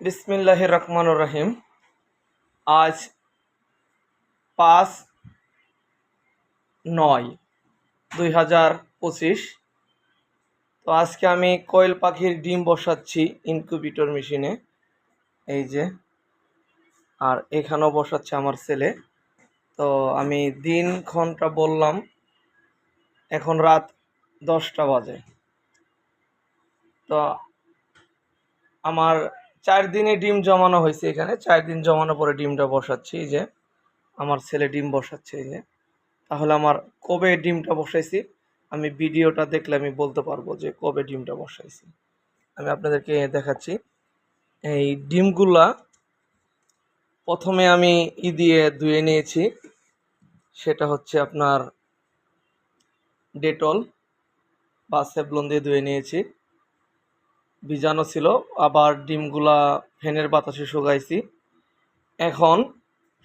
বিসমিল্লাহ রহমান রহিম। আজ পাঁচ নয় দুই হাজার পঁচিশ। তো আজকে আমি কোয়েল পাখির ডিম বসাচ্ছি ইনকিউবেটর মেশিনে। এই যে, আর এখানেও বসাচ্ছে আমার ছেলে। তো আমি দিন ঘণ্টা বললাম, এখন রাত দশটা বাজে। তো আমার চার দিনে ডিম জমানো হয়েছে এখানে। চার দিন জমানোর পরে ডিমটা বসাচ্ছি, এই যে আমার ছেলে ডিম বসাচ্ছে, এই যে। তাহলে আমার কবে ডিমটা বসাইছি? আমি ভিডিওটা দেখলে আমি বলতে পারব যে কবে ডিমটা বসাইছি। আমি আপনাদেরকে দেখাচ্ছি। এই ডিমগুলা প্রথমে আমি ই দিয়ে ধুয়ে নিয়েছি। সেটা হচ্ছে আপনার ডেটল বা সেভলন দিয়ে ধুয়ে নিয়েছি। ভিজানো ছিল, আবার ডিমগুলা ফ্যানের বাতাসে শুকাইছি। এখন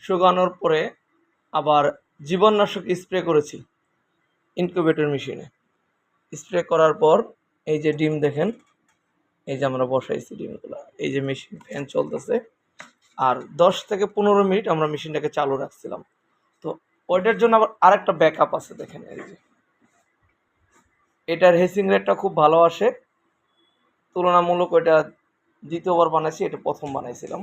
শুকানোর পরে আবার জীবননাশক স্প্রে করেছি ইনকিউবেটর মেশিনে। স্প্রে করার পর এই যে ডিম দেখেন, এই যে আমরা বসাইছি ডিমগুলো, এই যে মেশিন, ফ্যান চলতেছে। আর দশ থেকে পনেরো মিনিট আমরা মেশিনটাকে চালু রাখছিলাম। তো ওইটার জন্য আবার আরেকটা ব্যাকআপ আছে দেখেন এই যে। এটার হেসিং রেটটা খুব ভালো আসে। তুলনামূলক ওইটা দ্বিতীয়বার বানাইছি, এটা প্রথম বানাইছিলাম।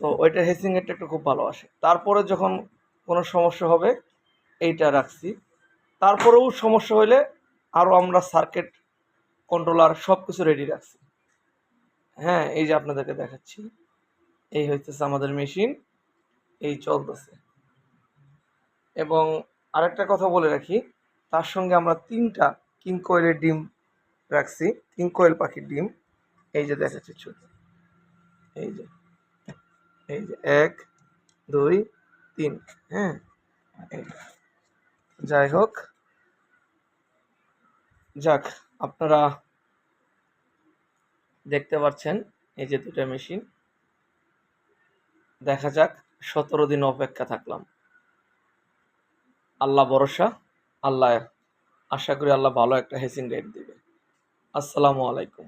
তো ওইটার হেসিং রেটটা একটু খুব ভালো আসে। তারপরে যখন কোনো সমস্যা হবে, এইটা রাখছি। তারপরেও সমস্যা হলে আরও আমরা সার্কিট কন্ট্রোলার সব কিছু রেডি রাখছি। হ্যাঁ এই যে আপনাদেরকে দেখাচ্ছি। এই হইতেছে আমাদের মেশিন এই চলতেছে। এবং আরেকটা কথা বলে রাখি, তার সঙ্গে আমরা তিনটা কিং কোয়েলের ডিম রাখছি। কিং পাখির ডিম। এই যে দেখাচ্ছি ছোট। এই যে এই যে এক, দুই, তিন হ্যাঁ? যাই হোক, যাক, আপনারা দেখতে পাচ্ছেন এই যে দুটা মেশিন। দেখা যাক, সতেরো দিন অপেক্ষা থাকলাম। আল্লাহ ভরসা, আল্লাহ আশা করি আল্লাহ ভালো একটা হেসিং রেট দিবে। আসসালামু আলাইকুম।